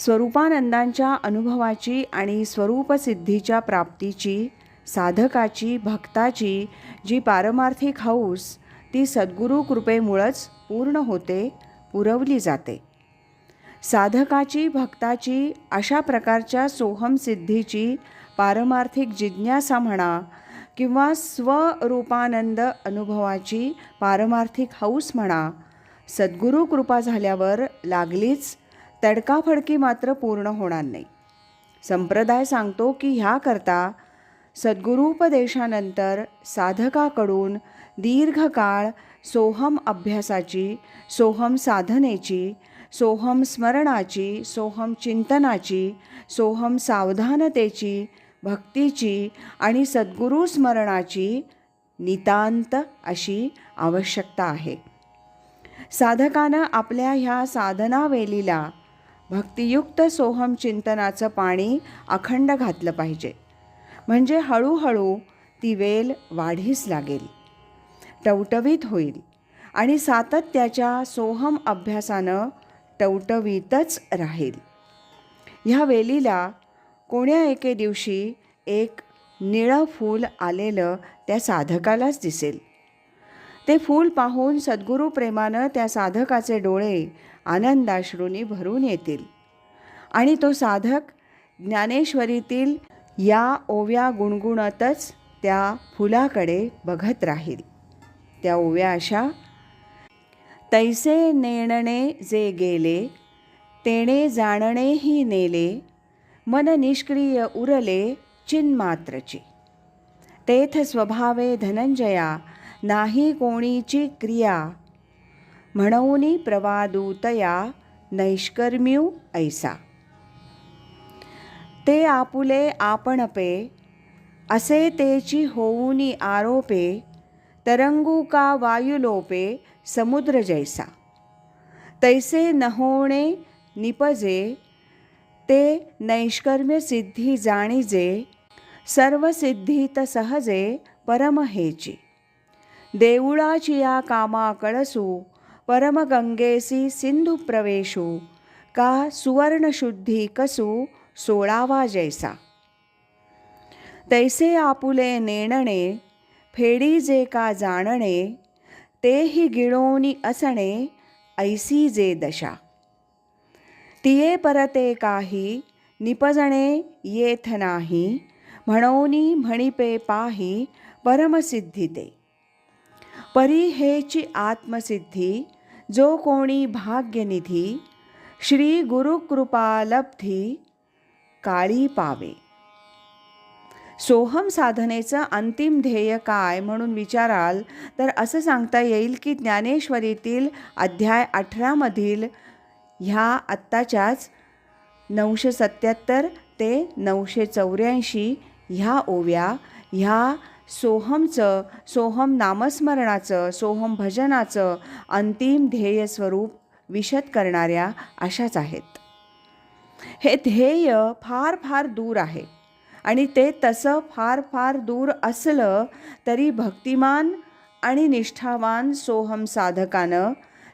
स्वरूपानंदांच्या अनुभवाची आणि स्वरूपसिद्धीच्या प्राप्तीची साधकाची भक्ताची जी पारमार्थिक हौस ती सद्गुरू कृपेमुळंच पूर्ण होते पुरवली जाते. साधकाची भक्ताची अशा प्रकारच्या सोहम सिद्धीची पारमार्थिक जिज्ञासा म्हणा किंवा स्वरूपानंद अनुभवाची पारमार्थिक हौस म्हणा सद्गुरू कृपा झाल्यावर लागलीच तडकाफडकी मात्र पूर्ण होणार नाही. संप्रदाय सांगतो की ह्याकरता सद्गुरूपदेशानंतर साधकाकडून दीर्घकाळ सोहम अभ्यासाची सोहम साधनेची सोहम स्मरणाची सोहम चिंतनाची सोहम सावधानतेची भक्तीची आणि सद्गुरू स्मरणाची नितांत अशी आवश्यकता आहे. साधकानं आपल्या ह्या साधनावेलीला भक्तियुक्त सोहम चिंतनाचं पाणी अखंड घातलं पाहिजे. म्हणजे हळूहळू ती वेल वाढीस लागेल. टवटवीत होईल आणि सातत्याच्या सोहम अभ्यासानं टवटवीतच राहील. ह्या वेलीला कोण्या एके दिवशी एक निळं फूल आलेलं त्या साधकालाच दिसेल. ते फूल पाहून सद्गुरू प्रेमानं त्या साधकाचे डोळे आनंदाश्रूंनी भरून येतील. आणि तो साधक ज्ञानेश्वरीतील या ओव्या गुणगुणतच त्या फुलाकडे बघत राहील. त्या ओव्या अशा तैसे नेणणे जे गेले तेणे जाणणेही नेले मन निष्क्रिय उरले चिन्मात्रचे. तेथ स्वभावे धनंजया नाही कोणीची क्रिया. म्हणून प्रवादूतया नैष्कर्म्यू ऐसा. ते आपुले आपणपे असे तेची होऊनी आरोपे तरंगू का वायुलोपे समुद्र जैसा. तैसे नहोणे निपजे ते नैष्कर्म्य सिद्धी जाणीजे सर्व सिद्धीत सहजे परमहेची. देऊळाची या कामा कळसू परमगंगेसी सिंधू प्रवेशू का सुवर्णशुद्धी कसू सोळावा जैसा तैसे आपुले नेणणे फेडी जे का जाणणे तेही गिळोनी असणे ऐसी जे दशा तिये परते काही निपजणे येथ नाही म्हणोनी म्हणिपे पाही परमसिद्धी ते परी हेची आत्मसिद्धी जो कोणी भाग्यनिधी श्री गुरुकृपालब्धी काळी पावे. सोहम साधनेचं अंतिम ध्येय काय म्हणून विचाराल तर असं सांगता येईल की ज्ञानेश्वरीतील अध्याय अठरामधील ह्या आत्ताच्याच नऊशे सत्याहत्तर ते नऊशे चौऱ्याऐंशी ह्या ओव्या ह्या सोहमचं सोहम नामस्मरणाचं सोहम भजनाचं अंतिम ध्येय स्वरूप विशद करणाऱ्या अशाच आहेत. हे ध्येय फार फार दूर आहे आणि ते तसं फार फार दूर असलं तरी भक्तिमान आणि निष्ठावान सोहम साधकानं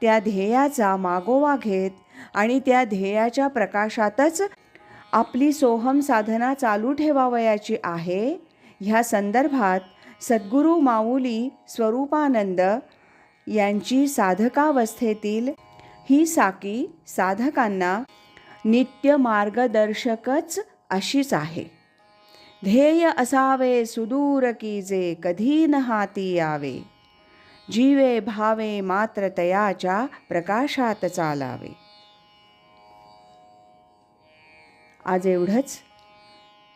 त्या ध्येयाचा मागोवा घेत आणि त्या ध्येयाच्या प्रकाशातच आपली सोहम साधना चालू ठेवावयाची आहे ह्या संदर्भात सद्गुरू माऊली स्वरूपानंद यांची साधकावस्थेतील ही साकी साधकांना नित्य मार्गदर्शकच अशीच आहे. ध्येय असावे सुदूर की जे कधी न हाती यावे. जीवे भावे मात्र तयाच्या प्रकाशात चालावे. आज एवढंच.